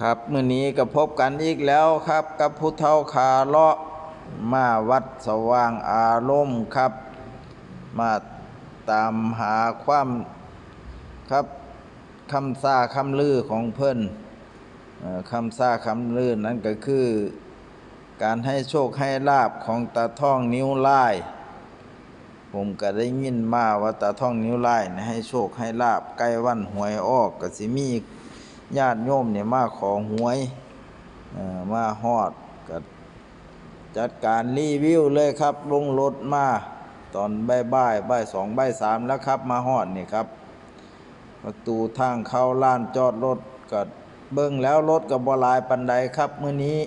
ครับมื้อนี้ก็พบกันอีกแล้วครับ กับผู้เฒ่าขาเลาะมาวัดสว่างอารมณ์ครับ มาตามหาความครับคำซาคำลือของเพิ่นเอ่อคำซาคำลือนั้นก็คือ การให้โชคให้ลาบของตาท่องนิ้วลายผมก็ได้ยินมาว่าตาท่องนิ้วลายให้โชคให้ลาบใกล้วันหวยออกก็สิมี ญาติโยมเนี่ยมาขอหวยมาฮอดก็จัดการรีวิวเลยครับลงรถมาตอนบ่ายบ่ายบ่ายสองบ่ายสามแล้วครับ มาฮอดนี่ครับ ประตูทางเข้าลานจอดรถก็เบิ่งแล้วรถก็บ่หลายปานใดครับมื้อนี้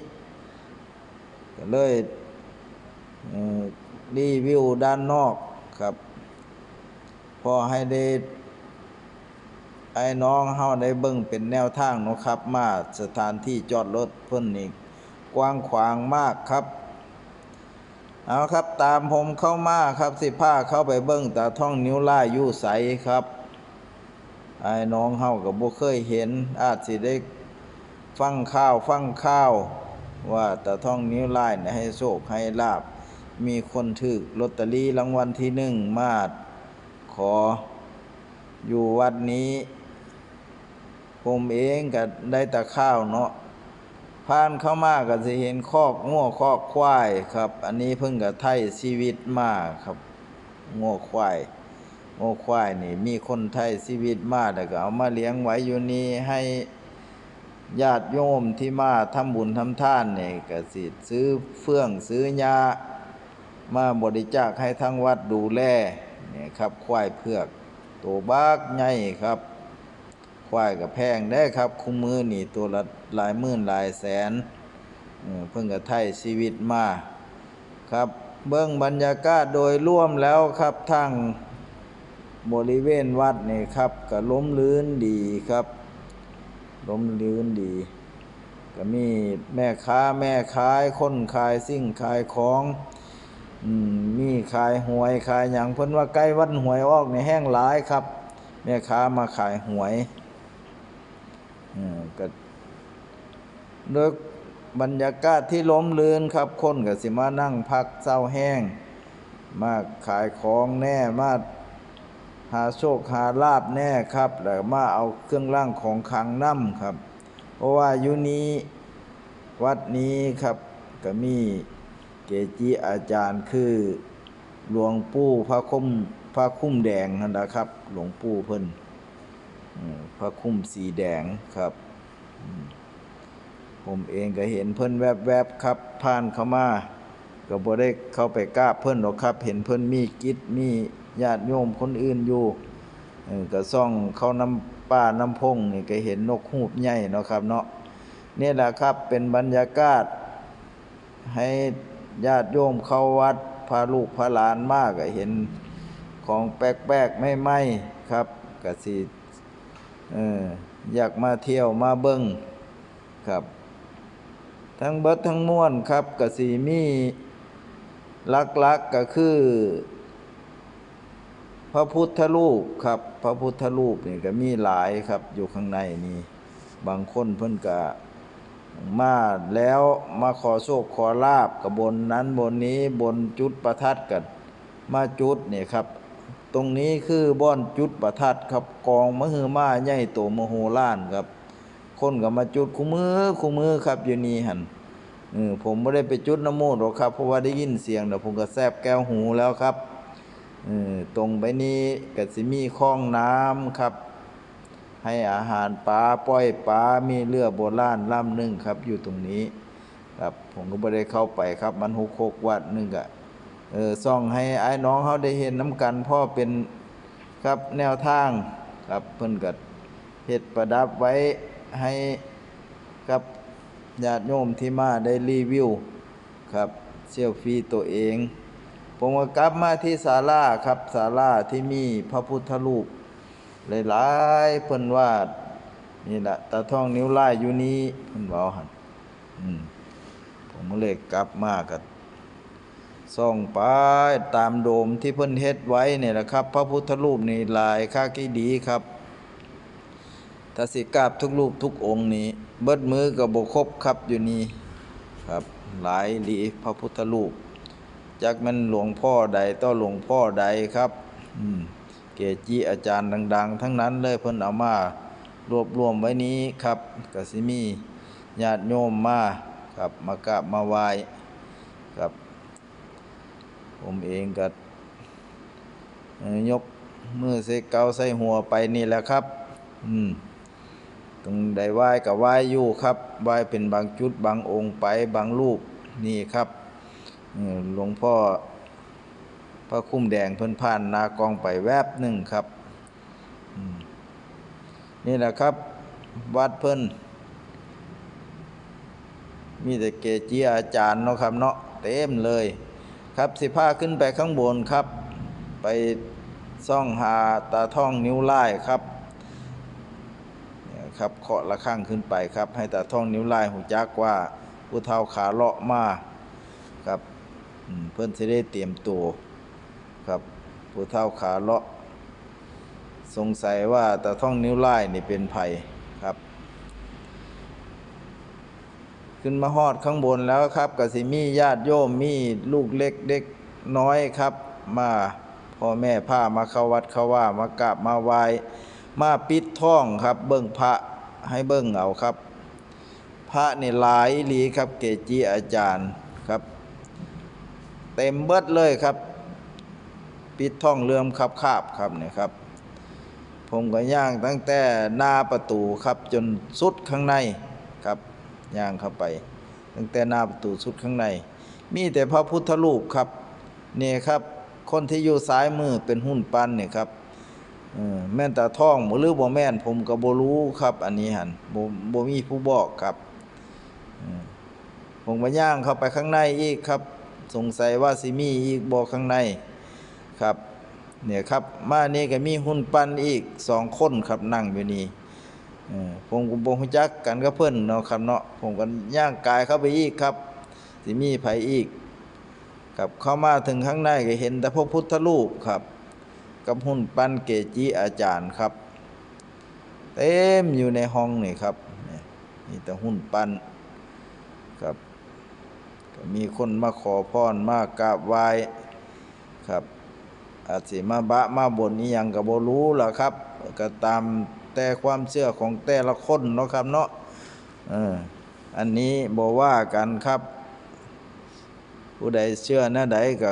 ก็เลยรีวิวด้านนอกครับ พอให้ได้ อ้น้องเฮาได้เบิ่งเป็นแนวทางเนาะครับ มาสถานที่จอดรถเพิ่นนี่กว้างขวางมากครับ เอาครับตามผมเข้ามาครับสิพาเข้าไปเบิ่งตาท่องนิ้วลายู่ใสครับไอ้น้องเฮาก็บ่เคยเห็น อาจสิได้ฟังข่าวฟังข่าว ว่าตาท่องนิ้วลายให้โชคให้ลาบ มีคนถูกลอตเตอรี่รางวัลที่หนึ่งมาขออยู่วัดนี้ ผมเองก็ได้แต่ข้าวเนาะผ่านเข้ามาก็สิเห็นคอกงัวคอกควายครับ อันนี้เพิ่งก็ไทยชีวิตมาครับงัวควายโง่ควายนี่มีคนไทยชีวิตมาแต่ก็เอามาเลี้ยงไว้อยู่นี่ให้ญาติโยมที่มาทำบุญทำทานนี่ก็สิซื้อเฟื่องซื้อยามาบริจาคให้ทั้งวัดดูแลนี่ครับควายเผือกตัวบักใหญ่ครับ ควายก็แพงได้ครับคุ้มมือนี่ตัวละหลายหมื่นหลายแสนเพิ่งก็ไทยชีวิตมาครับ เบื้องบรรยากาศโดยร่วมแล้วครับทั้งบริเวณวัดนี่ครับก็ล้มลื่นดีครับล้มลื่นดี ก็มีแม่ค้าแม่ขายคนขายสิ่งขายของอมีขายหวยขายหยังเพิ่นว่าใกล้วันหวยออกในแห้งหลายครับ แม่ค้ามาขายหวย ก็โดยบรรยากาศที่ล้มลืนครับ คนก็สิมานั่งพักเศร้าแห้ง มาขายของแน่มาหาโชคหาลาบแน่ครับแล้วมาเอาเครื่องร่างของขังน้ำครับ เพราะว่ายุนี้วัดนี้ครับก็มีเกจิอาจารย์คือหลวงปู่พระคุ้มพระคุ้มแดงนั่นนะครับ หลวงปู่เพิ่น พระคุ้มสีแดงครับ ผมเองก็เห็นเพิ่นแวบๆครับ ผ่านเข้ามาก็บ่ได้เข้าไปกราเพิ่นหรอกครับ เห็นเพิ่นมีกิจมีญาติโยมคนอื่นอยู่ก็ซ่องเข้าน้ำป่าน้ำพงนี่ก็เห็นนกฮูกใหญ่เนาะครับเนาะนี่แหละครับเป็นบรรยากาศ ให้ญาติโยมเข้าวัดพาลูกพาหลานมากก็เห็นของแปลกๆไม่ไหมครับกสิ เอออยากมาเที่ยวมาเบิ่งครับ ทั้งเบิดทั้งมวลครับก็สิมีลักๆก็คือ พระพุทธรูปครับ พระพุทธรูปนี่ก็มีหลายครับอยู่ข้างในนี่ บางคนเพิ่นก็มาแล้วมาขอโชคขอลาบกับบนนั้นบนนี้บนจุดประทัดกัน มาจุดนี่ครับ ตรงนี้คือบ่อนจุดประทัดครับกองมหึมาใหญ่โตมโหฬารครับ คนก็มาจุดคู่มือคู่มือครับอยู่นี่หันเออผมไม่ได้ไปจุดน้ำโมดหรอกครับ เพราะว่าได้ยินเสียงเดี๋ยวผมก็แซบแก้วหูแล้วครับเออตรงไปนี้ก็สิมีคลองน้ำครับ ให้อาหารปลาปล่อยปลามีเรือโบราณลำหนึ่งครับอยู่ตรงนี้ ครับผมก็ไม่ได้เข้าไปครับมันหกหกวัดนึงอะ เออซ่องให้ไอ้น้องเขาได้เห็นน้ำกันพ่อเป็นครับแนวทางครับเพิ่นก็เฮ็ดประดับไว้ให้กับญาติโยมที่มาได้รีวิวครับเซลฟี่ตัวเอง ผมก็กลับมาที่ศาลาครับศาลาที่มีพระพุทธรูปหลายๆเพิ่นว่านี่แหละตาท่องนิ้วไลายอยู่นี้เพิ่นเว้าหั่นผมก็เลยกลับมากับ ส่องไปตามโดมที่เพิ่นเฮ็ดไว้เนี่ยแหละครับ พระพุทธรูปนี่ลายค่ากี่ดีครับถ้าสิกราบทุกรูปทุกองค์นี้ เบิดมือก็บ่ครบครับอยู่นี่ครับหลายหลีพระพุทธรูปจักมันหลวงพ่อใดต่อหลวงพ่อใดครับเกจิอาจารย์ดัง ๆ ทั้งนั้นเลยเพิ่นเอามารวบรวมไว้นี้ครับกสิมีญาติโยมมาครับมากราบมาไหว้ครับ ผมเองก็ยกมือใส่เกาใส่หัวไปนี่แหละครับ อืมตรงใดไหว้กับไหว้อยู่ครับไหว้เป็นบางจุดบางองค์ไปบางรูปนี่ครับหลวงพ่อพระคุ้มแดงเพิ่นผ่านนากองไปแวบหนึ่งครับนี่แหละครับ วัดเพิ่นมีแต่เกจิอาจารย์เนาะครับเนาะเต็มเลย ครับสิพาขึ้นไปข้างบนครับ ไปซ่องหาตาท่องนิ้วไล่ครับครับเคาะระฆังขึ้นไปครับ ให้ตาท่องนิ้วไล่หูจักว่าผู้เฒ่าขาเลาะมาครับเพื่อนสิได้เตรียมตัวครับผู้เฒ่าขาเลาะสงสัยว่าตาท่องนิ้วไล่นี่เป็นไผครับ ขึ้นมาฮอดข้างบนแล้วครับกสิมีญาติโยมมีลูกเล็กเด็กน้อยครับ มาพ่อแม่พามาเข้าวัดเข้าว่ามากราบมาไหว้มาปิดท่องครับ เบิ่งพระให้เบิ่งเอาครับ พระนี่หลายหลีครับ เกจิอาจารย์ครับ เต็มเบิดเลยครับ ปิดท่องเลื่อมครับคาบครับเนี่ยครับ ผมก็ย่างตั้งแต่หน้าประตูครับจนสุดข้างใน ย่างเข้าไป ตั้งแต่หน้าประตูสุดข้างใน มีแต่พระพุทธรูปครับเนี่ยครับคนที่อยู่ซ้ายมือเป็นหุ่นปั้นเนี่ยครับแม่นตาท่องหรือบ่แม่นผมก็บ่รู้ครับ อันนี้หันบ่บ่มีผู้บอกครับผมก็ย่างเข้าไปข้างในอีกครับ สงสัยว่าสิมีอีกบ่ข้างในครับเนี่ยครับมานี่ก็มีหุ่นปั้นอีกสองคนครับนั่งอยู่นี่ ผมก็บ่ฮู้จักกันกับเพิ่นเนาะครับเนาะผมก็ย่างกายเข้าไปอีกครับสิมีไผอีกครับเข้ามาถึงข้างในก็เห็นแต่พระพุทธรูปครับ กับหุ่นปั้นเกจิอาจารย์ครับ เต็มอยู่ในห้องนี่ครับนี่แต่หุ่นปั้นครับก็มีคนมาขอพรมากราบไหว้ครับอาจสิมาบะมาบนนี้ยังก็บ่รู้ล่ะครับ ก็ตาม แต่ความเชื่อของแต่ละคนเนาะครับเนาะเอออันนี้บ่ว่ากันครับ ผู้ใดเชื่อหน้าใดก็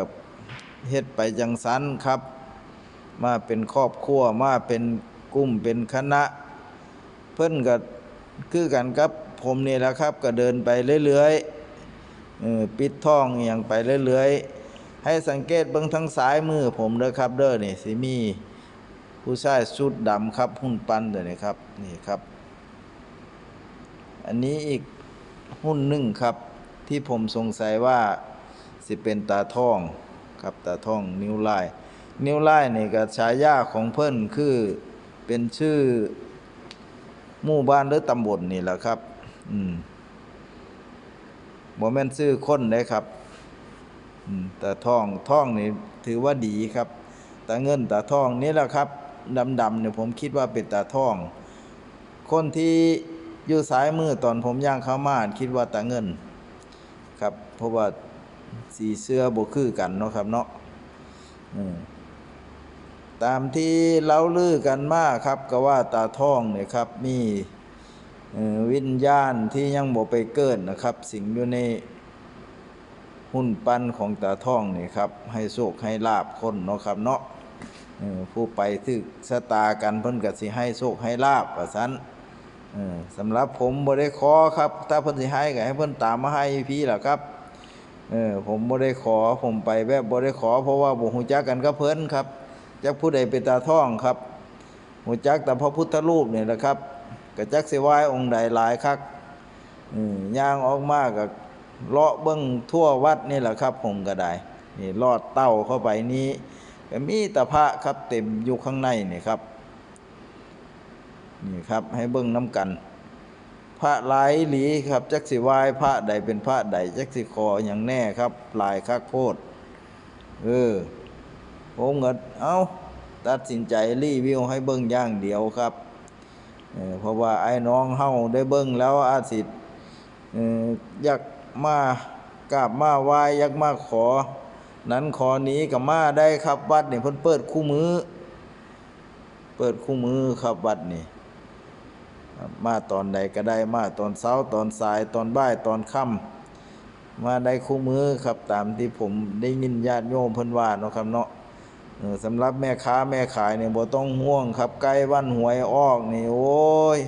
เฮ็ดไปจังสันครับ มาเป็นครอบครัวมาเป็นกลุ่มเป็นคณะ เพิ่นก็คือกันครับผมนี่แหละครับ ก็เดินไปเรื่อยๆเออปิดท่องอย่างไปเรื่อยๆให้สังเกตเบิ่งทั้งซ้ายมือผมเด้อครับเด้อนี่สิมี ผู้ชายชุดดำครับหุ่นปั้นเด้อนี่ครับนี่ครับ อันนี้อีกหุ้นหนึ่งครับ ที่ผมสงสัยว่าสิเป็นตาท่องครับตาท่องนิ้วลาย นิ้วลายนี่ก็ฉายาของเพิ่นคือเป็นชื่อหมู่บ้านหรือตำบลนี่แหละครับ อืมบ่แม่นชื่อคนเด้ครับอืมตาทองทองนี่ถือว่าดีครับตาเงินตาทองนี่แหละครับ ดำๆเนี่ยผมคิดว่าเป็นตาทอง คนที่อยู่ซ้ายมือตอนผมย่างเข้ามาคิดว่าตาเงิน ครับ เพราะว่าสีเสื้อบ่คือกันเนาะครับเนาะตามที่เล่าลือกันมากครับ ก็ว่าตาทองเนี่ยครับมีวิญญาณที่ยังบ่ไปเกิดนะครับ สิ่งอยู่ในหุ้นปั้นของตาท่องนี่ครับ ให้โชคให้ลาบคนเนาะครับเนาะ ผู้ไปทึกสตากันเพิ่นก็สิให้โชคให้ลาบว่าซั่นสำหรับผมบ่ได้ขอครับ ถ้าเพิ่นสิให้ก็ให้เพิ่นตามมาให้พี่ล่ะครับเออผมบ่ได้ขอผมไปแบบบ่ได้ขอ เพราะว่าบ่ฮู้จักกันกับเพิ่นครับจักผู้ใดเป็นตาท่องครับฮู้จักแต่พระพุทธรูปนี่แหละครับก็จักสิไหว้องค์ใดหลายคักอือย่างออกมาก็เลาะเบิ้งทั่ววัดนี่แหละครับ ผมก็ได้นี่ลอดเต้าเข้าไปนี้ ก็มีตะพระครับเต็มอยู่ข้างในนี่ครับ นี่ครับให้เบิ้งน้ำกัน พระหลายหลีครับ จักสิวายพระใดเป็นพระใดจักสิคออย่างแน่ครับลายคักโพดเออผมก็เอาตัดสินใจรีวิวให้เบิ้งย่างเดียวครับเออเพราะว่าไอ้น้องเฮาได้เบิ่งแล้วอาสิเอ่ออยากมากราบมาไหว้อยากมาขอ นั้นขอนี้ก็มาได้ครับวัดเนี่ยเพิ่นเปิดคู่มือ เปิดคู่มือครับวัดนี่มาตอนใดก็ได้มาตอนเช้าตอนสายตอนบ่ายตอนค่ำมาได้คู่มือครับตามที่ผมได้ยินญาติโยมเพิ่นว่าเนาะครับเนาะสำหรับแม่ค้าแม่ขายเนี่ยบ่ต้องห่วงครับใกล้วันหวยออกนี่โอ้ย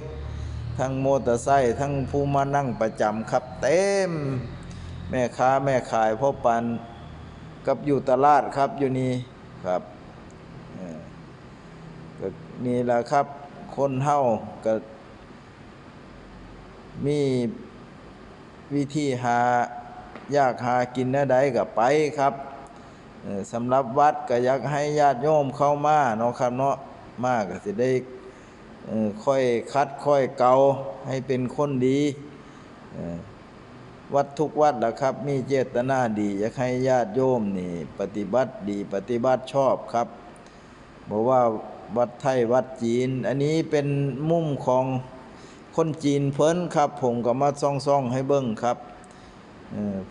ทั้งโมเตอร์ไซค์ทั้งผู้มานั่งประจำครับเต็ม แม่ค้าแม่ขายพ่อปัน กับอยู่ตลาดครับอยู่นี่ครับก็นี่แหละครับ คนเฮาก็มีวิธีหาอยากหากินนวใดก็ไปครับสำหรับวัดก็อยากให้ญาติโยมเข้ามาเนาะครับเนาะมาก็สิได้ค่อยคัดค่อยเกาให้เป็นคนดีอ วัดทุกวัดละครับ มีเจตนาดีอยากให้ญาติโยมนี่ ปฏิบัติดีปฏิบัติชอบครับบอกว่าวัดไทยวัดจีน อันนี้เป็นมุมของคนจีนเพิ่นครับ ผมก็มาซ่องซ่องให้เบิ่งครับ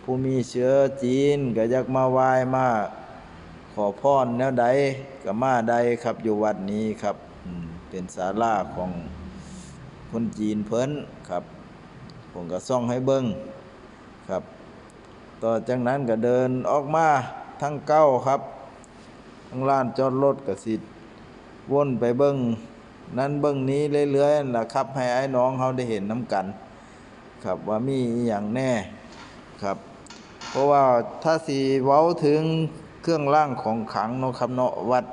ผู้มีเชื้อจีนก็อยากมาไหว้มาขอพรแนวใดก็มาได้ครับอยู่วัดนี้ครับเป็นศาลาของคนจีนเพิ่นครับ ผมก็ซ่องให้เบิ่ง ครับ ต่อจากนั้นก็เดินออกมาทั้งเก้าครับทั้งลานจอดรถก็สิทธ์วนไปเบิ่งนั้นเบิ่งนี้เรื่อยๆนั่นล่ะครับ ให้ไอ้น้องเขาได้เห็นน้ำกัน ครับว่ามีอย่างแน่ครับ เพราะว่าถ้าสีเว้าถึงเครื่องร่างของขังเนาะครับเนาะวัด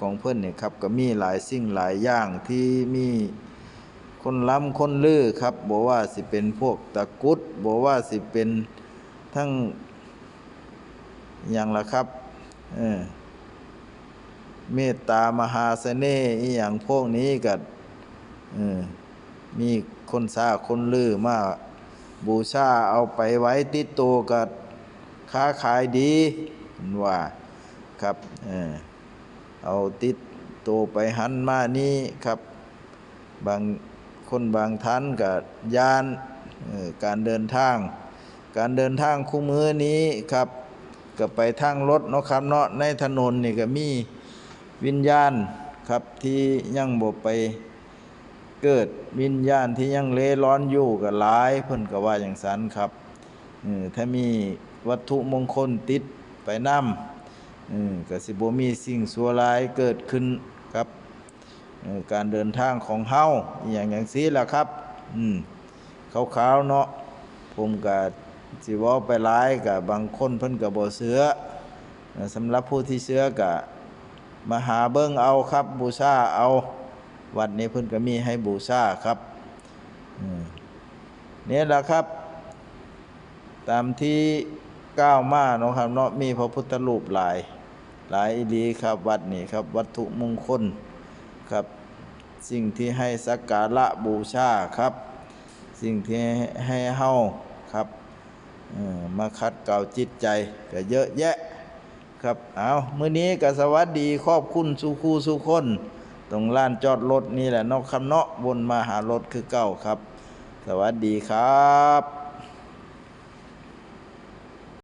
ของเพื่อนเนี่ยครับก็มีหลายสิ่งหลายอย่างที่มี คนล้ำคนลือครับบอกว่าสิเป็นพวกตะกุดบอกว่าสิเป็นทั้งอย่างละครับเออเมตตามหาเสน่ห์อย่างพวกนี้ก็เออมีคนซาคนลือมาบูชาเอาไปไว้ติดตัวกับค้าขายดีหนว่าครับเออเอาติดตัวไปหันมานี่ครับบาง คนบางท่านกับยานการเดินทาง การเดินทางคู่มือนี้ครับก็ไปทางรถเนาะครับเนาะในถนนนี่ก็มีวิญญาณครับที่ยังบ่ไปเกิดวิญญาณที่ยังเล่ร้อนอยู่ก็หลายเพิ่นก็ว่าอย่างสันครับถ้ามีวัตถุมงคลติดไปนำอืมก็สิบ่มีสิ่งชั่วร้ายเกิดขึ้น การเดินทางของเฮาอย่างอย่างนี้ล่ะครับ อืมขาวๆเนาะผมก็สิว้าไปหลายกับบางคนเพิ่นก็บ่เชื่อเอ่อสำหรับผู้ที่เชื่อก็มาหาเบิ่งเอาครับบูชาเอา วัดนี้เพิ่นก็มีให้บูชาครับอืมเนี่ยละครับ ตามที่ก้าวมาเนาะครับเนาะมีพระพุทธรูปหลาย หลายอีหลีครับ วัดนี้ครับ วัตถุมงคล ครับ สิ่งที่ให้สักการะบูชาครับ สิ่งที่ให้เฮาครับมาคัดเกลาจิตใจก็เยอะแยะครับเอามื้อนี้ก็สวัสดีขอบคุณสู่คู่สู่คน ตรงลานจอดรถนี่แหละเนอกคำเนาะวนมาหารถคือเก่าครับ สวัสดีครับ